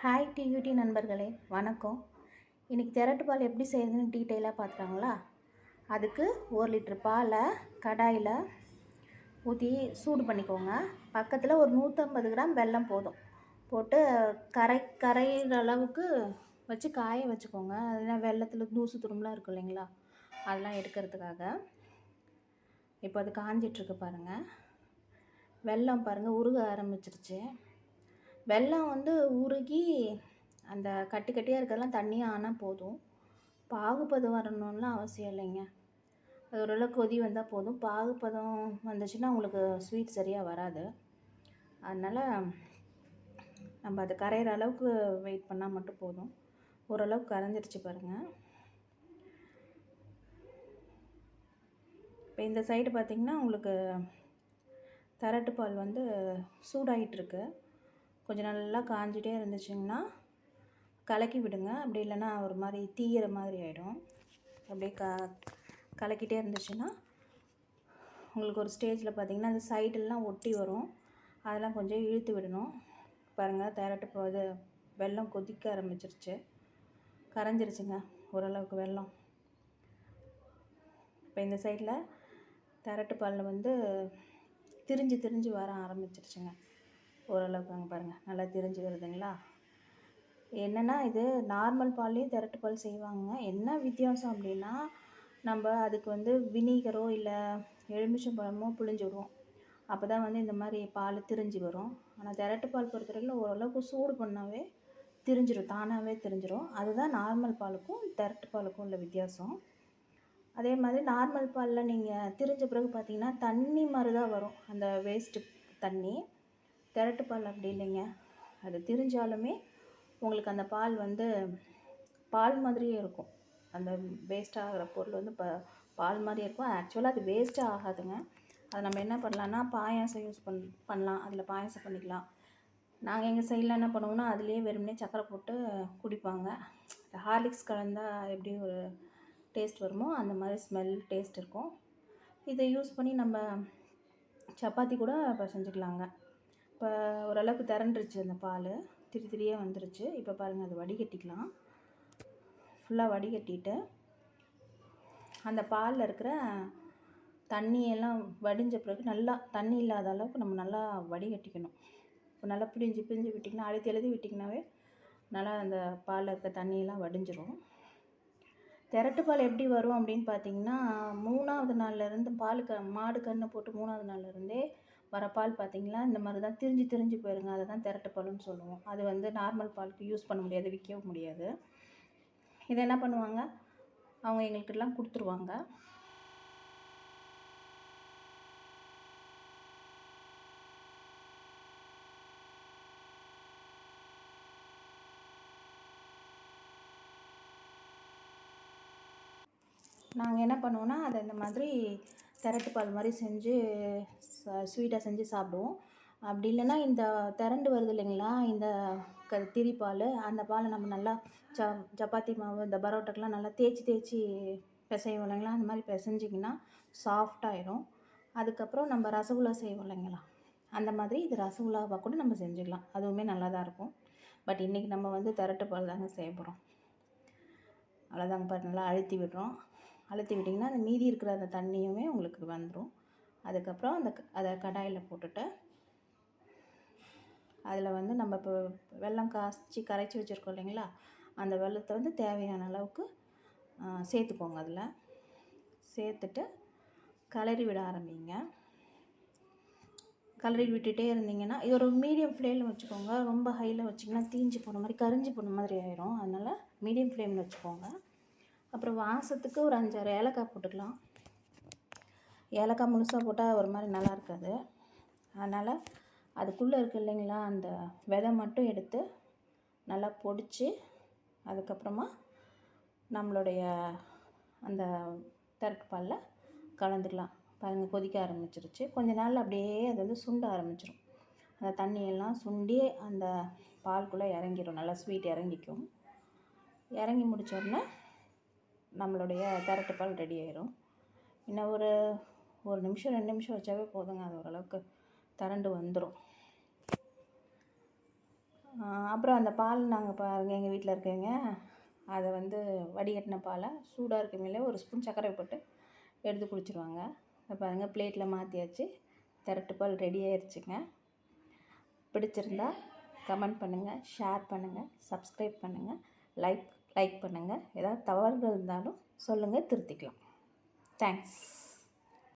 Hi duty நண்பர்களே. வணக்கம். இன்றைக்கி திரட்டு பால் எப்படி செய்யுதுன்னு டீட்டெயிலாக பார்த்துட்டாங்களா அதுக்கு ஒரு லிட்ரு பாலை கடாயில் ஊற்றி சூடு பண்ணிக்கோங்க. பக்கத்தில் ஒரு நூற்றம்பது கிராம் வெல்லம் போதும். போட்டு கரை கரையிற அளவுக்கு வச்சு காய வச்சுக்கோங்க. அதுனா வெள்ளத்தில் தூசு துரும்புலாம் இருக்கும் இல்லைங்களா? அதெல்லாம் எடுக்கிறதுக்காக. இப்போ அது காஞ்சிட்ருக்கு பாருங்கள் வெல்லம் பாருங்கள் உருக ஆரம்பிச்சிருச்சு. வெல்லம் வந்து உருகி அந்த கட்டி கட்டியாக இருக்கிறதெல்லாம் தண்ணியாக ஆனால் போதும். பாகுபதம் வரணும்லாம் அவசியம் இல்லைங்க. அது ஓரளவுக்கு கொதி வந்தால் போதும். பாகுபதம் வந்துச்சுன்னா உங்களுக்கு ஸ்வீட் சரியாக வராது. அதனால் நம்ம அது கரையிற அளவுக்கு வெயிட் பண்ணால் மட்டும் போதும். ஓரளவுக்கு கரைஞ்சிருச்சு பாருங்கள் இப்போ இந்த சைடு பார்த்திங்கன்னா உங்களுக்கு தரட்டு பால் வந்து சூடாகிட்டுருக்கு கொஞ்சம் நல்லா காஞ்சிட்டே இருந்துச்சுங்கன்னா கலக்கி விடுங்க. அப்படி இல்லைன்னா ஒரு மாதிரி தீயிற மாதிரி ஆகிடும் அப்படியே க கலக்கிட்டே இருந்துச்சுன்னா உங்களுக்கு ஒரு ஸ்டேஜில் பார்த்திங்கன்னா அந்த சைடெல்லாம் ஒட்டி வரும். அதெல்லாம் கொஞ்சம் இழுத்து விடணும். பாருங்கள் திரட்டு போகுது வெள்ளம் வெல்லம் கொதிக்க ஆரம்பிச்சிருச்சு. கரைஞ்சிருச்சுங்க ஓரளவுக்கு வெள்ளம். இப்போ இந்த சைடில் திரட்டு பாலில் வந்து திரிஞ்சு திரிஞ்சு வர ஆரம்பிச்சிருச்சுங்க. ஓரளவுக்கு அங்கே பாருங்கள் நல்லா திரிஞ்சு வருதுங்களா? என்னென்னா இது நார்மல் பால்லையும் திரட்டு பால் செய்வாங்க. என்ன வித்தியாசம் அப்படின்னா நம்ம அதுக்கு வந்து வினிகரோ இல்லை எலுமிச்சம் பழமோ புழிஞ்சு விடுவோம். அப்போ தான் வந்து இந்த மாதிரி பால் திரிஞ்சு வரும். ஆனால் திரட்டு பால் பொறுத்தவரைக்கும் ஓரளவுக்கு சூடு பண்ணாவே திரிஞ்சிடும் தானாகவே திரிஞ்சிடும் அதுதான் நார்மல் பாலுக்கும் திரட்டு பாலுக்கும் உள்ள வித்தியாசம். அதே மாதிரி நார்மல் பாலில் நீங்கள் திரிஞ்ச பிறகு பார்த்தீங்கன்னா தண்ணி மாதிரி தான் வரும். அந்த வேஸ்ட்டு தண்ணி. திரட்டு பால் அப்படி இல்லைங்க. அது திரிஞ்சாலுமே உங்களுக்கு அந்த பால் வந்து பால் மாதிரியே இருக்கும். அந்த வேஸ்ட் ஆகிற பொருள் வந்து ப பால் மாதிரியே இருக்கும். ஆக்சுவலாக அது வேஸ்ட்டாக ஆகாதுங்க. அதை நம்ம என்ன பண்ணலான்னா பாயாசம் யூஸ் பண் பண்ணலாம். அதில் பாயாசம் பண்ணிக்கலாம். நாங்கள் எங்கள் சைடில் என்ன பண்ணுவோம்னா அதுலேயே வெறுமனே சக்கரை போட்டு குடிப்பாங்க. ஹார்லிக்ஸ் கலந்தால் எப்படி ஒரு டேஸ்ட் வருமோ அந்த மாதிரி ஸ்மெல் டேஸ்ட் இருக்கும். இதை யூஸ் பண்ணி நம்ம சப்பாத்தி கூட இப்போ செஞ்சுக்கலாங்க இப்போ ஓரளவுக்கு திரண்டுருச்சு அந்த பால். திரி திரியாக வந்துருச்சு. இப்போ பாருங்கள் அது வடிகட்டிக்கலாம். ஃபுல்லாக வடிகட்டிட்டு அந்த பாலில் இருக்கிற தண்ணியெல்லாம் வடிஞ்ச பிறகு நல்லா தண்ணி இல்லாத அளவுக்கு நம்ம நல்லா வடிகட்டிக்கணும். இப்போ நல்லா பிழிஞ்சு பிழிஞ்சு விட்டிங்கன்னா அழுத்தி எழுதி விட்டிங்கனாவே நல்லா அந்த பாலில் இருக்க தண்ணியெல்லாம் வடிஞ்சிரும். திரட்டு பால் எப்படி வரும் அப்படின்னு பார்த்தீங்கன்னா மூணாவது நாள்லேருந்து பால் க மாடு கன்று போட்டு மூணாவது நாள்லேருந்தே வர பால் பார்த்திங்களா? இந்த மாதிரி தான் திரிஞ்சு திரிஞ்சு போயிருங்க. அதை தான் திரட்டு பால்னு சொல்லுவோம். அது வந்து நார்மல் பாலுக்கு யூஸ் பண்ண முடியாது விற்கவும் முடியாது. இதை என்ன பண்ணுவாங்க? அவங்க எங்களுக்கெல்லாம் கொடுத்துருவாங்க. நாங்கள் என்ன பண்ணுவோன்னா அதை இந்த மாதிரி திரட்டு பால் மாதிரி செஞ்சு ஸ்வீட்டாக செஞ்சு சாப்பிடுவோம். அப்படி இல்லைன்னா இந்த திரண்டு வருது இல்லைங்களா இந்த க திரி பால் அந்த பாலை நம்ம நல்லா ச சப்பாத்தி மாவு இந்த பரோட்டாக்கெலாம் நல்லா தேய்ச்சி தேய்ச்சி பிசைவோம் இல்லைங்களா அந்த மாதிரி பிசைஞ்சிங்கன்னா சாஃப்டாயிடும் அதுக்கப்புறம் நம்ம ரசகுல்லா செய்வோம் இல்லைங்களா அந்த மாதிரி இது ரசகுல்லாவாக கூட நம்ம செஞ்சுக்கலாம். அதுவுமே நல்லா தான் இருக்கும். பட் இன்றைக்கி நம்ம வந்து திரட்டு பால் தாங்க செய்ய போகிறோம் அவ்வளோதாங்க பாரு நல்லா அழுத்தி விடுறோம். அழுத்தி விட்டிங்கன்னா அந்த மீதி இருக்கிற அந்த தண்ணியுமே உங்களுக்கு வந்துடும் அதுக்கப்புறம் அந்த அதை கடாயில் போட்டுட்டு அதில் வந்து நம்ம இப்போ வெள்ளம் காய்ச்சி கரைச்சி வச்சுருக்கோம் இல்லைங்களா? அந்த வெள்ளத்தை வந்து தேவையான அளவுக்கு சேர்த்துக்கோங்க அதில். சேர்த்துட்டு கலரி விட ஆரம்பிங்க. கலரி விட்டுட்டே இருந்தீங்கன்னா இது ஒரு மீடியம் ஃப்ளேமில் வச்சுக்கோங்க. ரொம்ப ஹையில் வச்சிங்கன்னா தீஞ்சு போன மாதிரி கரிஞ்சு போன மாதிரி ஆயிரும். அதனால் மீடியம் ஃப்ளேமில் வச்சுக்கோங்க. அப்புறம் வாசத்துக்கு ஒரு அஞ்சாறு ஏலக்காய் போட்டுக்கலாம். ஏலக்காய் முழுசாக போட்டால் ஒரு மாதிரி நல்லா இருக்காது. அதனால் அதுக்குள்ளே இருக்குது இல்லைங்களா அந்த விதை மட்டும் எடுத்து நல்லா பொடிச்சு அதுக்கப்புறமா நம்மளுடைய அந்த தரட்டுப்பாலில் பாலில் கலந்துக்கலாம். பாருங்கள் கொதிக்க ஆரம்பிச்சிருச்சு. கொஞ்ச நாள் அப்படியே அது வந்து சுண்ட ஆரம்பிச்சிடும் அந்த தண்ணியெல்லாம் சுண்டி அந்த பால்குள்ளே இறங்கிடும் நல்லா ஸ்வீட் இறங்கிக்கும். இறங்கி முடித்தோடனே நம்மளுடைய திரட்டு பால் ரெடி ஆயிரும். இன்னும் ஒரு ஒரு நிமிஷம் ரெண்டு நிமிஷம் வச்சாவே போதுங்க. அது ஓரளவுக்கு திரண்டு வந்துடும் அப்புறம் அந்த பால் நாங்கள் பாருங்கள் எங்கள் வீட்டில் இருக்கவங்க அதை வந்து வடிகட்டின பாலை சூடாக இருக்கமையில ஒரு ஸ்பூன் சர்க்கரை போட்டு எடுத்து குடிச்சிருவாங்க. பாருங்கள் பிளேட்டில் மாற்றியாச்சு திரட்டு பால் ரெடி ஆயிடுச்சுங்க பிடிச்சிருந்தா கமெண்ட் பண்ணுங்கள் ஷேர் பண்ணுங்கள் சப்ஸ்கிரைப் பண்ணுங்கள் லைக் லைக் பண்ணுங்கள் ஏதாவது தவறுகள் இருந்தாலும் சொல்லுங்கள் திருத்திக்கலாம். தேங்க்ஸ்.